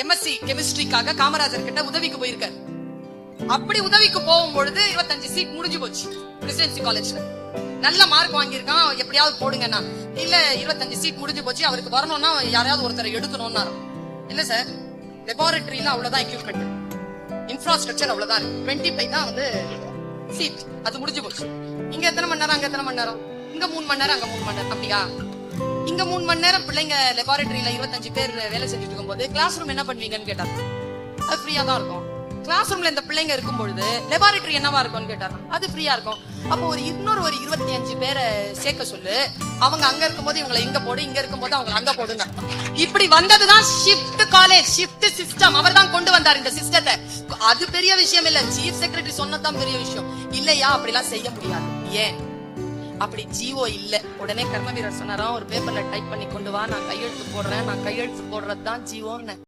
MSc கெமிஸ்ட்ரிக்காக Kamarajar கிட்ட உதவிக்கு போயிருக்காரு. அப்படி உதவிக்கு போகும் பொழுது இருபத்தஞ்சு சீட் முடிஞ்சு போச்சு பிரசிடென்சி காலேஜ்ல நல்ல மார்க் வாங்கியிருக்கான் எப்படியாவது போடுங்கன்னா. இல்ல இருபத்தஞ்சு சீட் முடிஞ்சு போச்சு அவருக்கு வரணும்னா யாரையாவது ஒருத்தரை எடுக்கணும்னாரு. இல்ல சார் லெபார்டரியில அவ்வளவுதான் எக்யூப்மெண்ட் இன்ஃப்ராஸ்ட்ரக்சர் அவ்வளவுதான் இருக்கு. டுவெண்ட்டி ஃபைவ் தான் வந்து சீட் அது முடிஞ்சு போச்சு. இங்க எத்தனை மணி நேரம் அங்க எத்தனை மணி நேரம்? இங்க மூணு மணி நேரம் அங்க மூணு மணி நேரம். அப்படியா? இங்க மூணு மணி நேரம் பிள்ளைங்க லெபார்டரியில இருபத்தஞ்சு பேர் வேலை செஞ்சுட்டு இருக்கும்போது கிளாஸ் ரூம் என்ன பண்ணுவீங்கன்னு கேட்டாங்க அது ஃப்ரீயா தான் இருக்கும். கிளாஸ் ரூம்ல இந்த பிள்ளைங்க இருக்கும் பொழுது லெபார்டரி என்னவா இருக்கும்னு கேட்டாங்க அது ஃப்ரீயா இருக்கும். அப்போ ஒரு இன்னொரு ஒரு இருபத்தி அஞ்சு பேரை சேர்க்க சொல்லு. அவங்க அங்க இருக்கும்போது இவங்களை இங்க போடு இங்க இருக்கும்போது அவங்க அங்க போடுங்க. இப்படி வந்ததுதான் ஷிஃப்ட் காலேஜ் ஷிஃப்ட் சிஸ்டம் அவர் தான் கொண்டு வந்தார் இந்த சிஸ்டத்தை அது பெரிய விஷயம் இல்ல. சீஃப் செக்ரட்டரி சொன்னதான் பெரிய விஷயம். இல்லையா? அப்படிலாம் செய்ய முடியாது. ஏன்? அப்படி ஜீவோ இல்ல. உடனே கர்மவீரர் சொன்னாராம் ஒரு பேப்பர்ல டைப் பண்ணி கொண்டு வா நான் கையெழுத்து போடுறேன் நான் கையெழுத்து போடுறது தான் ஜீவோன்னு.